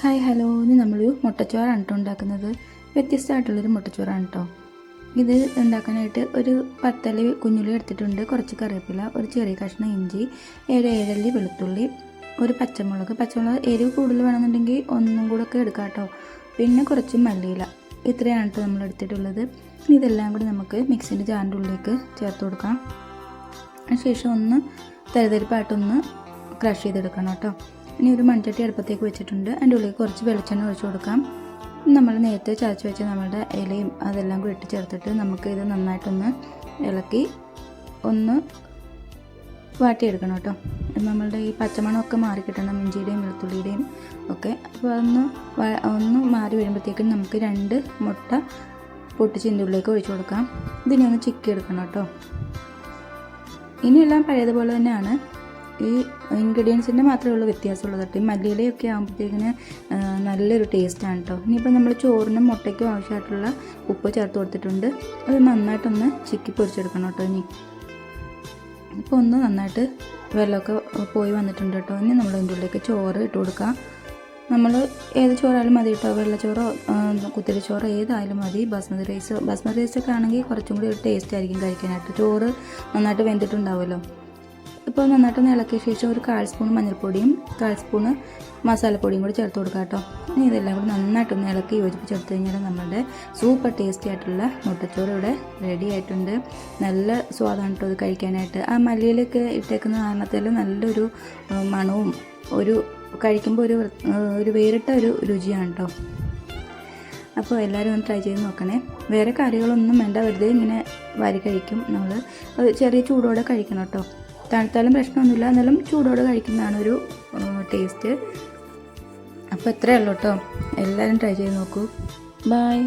Hi hello. ഇന്ന് നമ്മളൊരു മുട്ടച്ചോറാണ് കേട്ടോ ഉണ്ടാക്കുന്നത്. വ്യത്യസ്തമായിട്ടുള്ളൊരു മുട്ടച്ചോറാണ് കേട്ടോ. ഇത് ഉണ്ടാക്കാനായിട്ട് ഒരു പത്തൽ കുഞ്ഞുള്ളി എടുത്തിട്ടുണ്ട്. കുറച്ച് കറിവേപ്പില ഒരു ചെറിയ കഷ്ണം ഇഞ്ചി ഏഴ് ഏഴല്ലി വെളുത്തുള്ളി ഒരു പച്ചമുളക്. പച്ചമുളക് എരിവ് കൂടുതൽ വേണമെന്നുണ്ടെങ്കിൽ ഒന്നും കൂടെ ഒക്കെ എടുക്കാം കേട്ടോ. പിന്നെ കുറച്ച് മല്ലിയില. ഇത്രയാണ് കേട്ടോ നമ്മൾ എടുത്തിട്ടുള്ളത്. ഇതെല്ലാം കൂടി നമുക്ക് മിക്സിന്റെ ജാറിന്റെ ഉള്ളിലേക്ക് ചേർത്ത് കൊടുക്കാം. അതിനുശേഷം ഒന്ന് തരിതരിപ്പായിട്ടൊന്ന് ക്രഷ് ചെയ്തെടുക്കണം കേട്ടോ. ഇനി ഒരു മൺചട്ടി അടുപ്പത്തേക്ക് വെച്ചിട്ടുണ്ട്. അതിന്റെ ഉള്ളിൽ കുറച്ച് വെളിച്ചെണ്ണ ഒഴിച്ചു കൊടുക്കാം. നമ്മൾ നേരത്തെ ചതച്ച് വെച്ച നമ്മുടെ ഇലയും അതെല്ലാം കൂടി ഇട്ട് ചേർത്തിട്ട് നമുക്ക് ഇത് നന്നായിട്ടൊന്ന് ഇളക്കി ഒന്ന് വാട്ടിയെടുക്കണം കേട്ടോ. നമ്മളുടെ ഈ പച്ചമണമൊക്കെ മാറി കിട്ടണം ഇഞ്ചിയുടെയും വെളുത്തുള്ളിയുടെയും ഒക്കെ. അപ്പോൾ അതൊന്ന് ഒന്ന് മാറി വരുമ്പോഴത്തേക്കും നമുക്ക് രണ്ട് മുട്ട പൊട്ടിച്ചിന്റെ ഉള്ളിലേക്ക് ഒഴിച്ചു കൊടുക്കാം. ഇതിനെ ഒന്ന് ചിക്കി എടുക്കണം കേട്ടോ. ഇനിയെല്ലാം പഴയതുപോലെ തന്നെയാണ്. ഈ ഇൻഗ്രീഡിയൻസിന്റെ മാത്രമേ ഉള്ളൂ വ്യത്യാസമുള്ളത് കേട്ടോ. ഈ മല്ലിയിലയൊക്കെ ആകുമ്പോഴത്തേക്കിന് നല്ലൊരു ടേസ്റ്റാണ് കേട്ടോ ഇനിയിപ്പോൾ നമ്മൾ ചോറിനും മുട്ടയ്ക്കും ആവശ്യമായിട്ടുള്ള ഉപ്പ് ചേർത്ത് കൊടുത്തിട്ടുണ്ട്. അത് നന്നായിട്ടൊന്ന് ചിക്കി പൊരിച്ചെടുക്കണം കേട്ടോ ഇനി. ഇപ്പോൾ ഒന്ന് നന്നായിട്ട് വെള്ളമൊക്കെ പോയി വന്നിട്ടുണ്ട് കേട്ടോ ഇനി നമ്മൾ അതിന്റെ ഉള്ളിലേക്ക് ചോറ് ഇട്ട് കൊടുക്കാം. നമ്മൾ ഏത് ചോറായാലും മതി കേട്ടോ വെള്ളച്ചോറോ കുത്തിരി ചോറോ ഏതായാലും മതി. ബസ്മതി റൈസ് ബസ്മതി റൈസൊക്കെ ആണെങ്കിൽ കുറച്ചും കൂടി ഒരു ടേസ്റ്റ് ആയിരിക്കും കഴിക്കാനായിട്ട്. ചോറ് നന്നായിട്ട് വെന്തിട്ടുണ്ടാവുമല്ലോ. ഇപ്പോൾ നന്നായിട്ടൊന്ന് ഇളക്കിയ ശേഷം ഒരു കാൽ സ്പൂൺ മഞ്ഞൾപ്പൊടിയും കാൽ സ്പൂണ് മസാലപ്പൊടിയും കൂടി ചേർത്ത് കൊടുക്കാം കേട്ടോ. ഇനി ഇതെല്ലാം കൂടി നന്നായിട്ടൊന്ന് ഇളക്കി യോജിപ്പിച്ചെടുത്ത് കഴിഞ്ഞാൽ നമ്മുടെ സൂപ്പർ ടേസ്റ്റി ആയിട്ടുള്ള മുട്ടച്ചോറ് ഇവിടെ റെഡി ആയിട്ടുണ്ട്. നല്ല സ്വാദാണ് കേട്ടോ ഇത് കഴിക്കാനായിട്ട്. ആ മല്ലിയിലൊക്കെ ഇട്ടേക്കുന്ന കാരണത്തിൽ നല്ലൊരു മണവും ഒരു കഴിക്കുമ്പോൾ ഒരു ഒരു വേറിട്ട ഒരു രുചിയാണ് കേട്ടോ. അപ്പോൾ എല്ലാവരും ഒന്ന് ട്രൈ ചെയ്ത് നോക്കണേ. വേറെ കറികളൊന്നും വേണ്ട വെറുതെ ഇങ്ങനെ വാരി കഴിക്കും നമ്മൾ ചെറിയ ചൂടോടെ കഴിക്കണം കേട്ടോ. തണുത്താലും പ്രശ്നമൊന്നുമില്ല. എന്നാലും ചൂടോടെ കഴിക്കുന്നതാണ് ഒരു ടേസ്റ്റ് അപ്പോൾ ഇത്രയേ ഉള്ളൂ കേട്ടോ എല്ലാവരും ട്രൈ ചെയ്ത് നോക്കൂ. ബൈ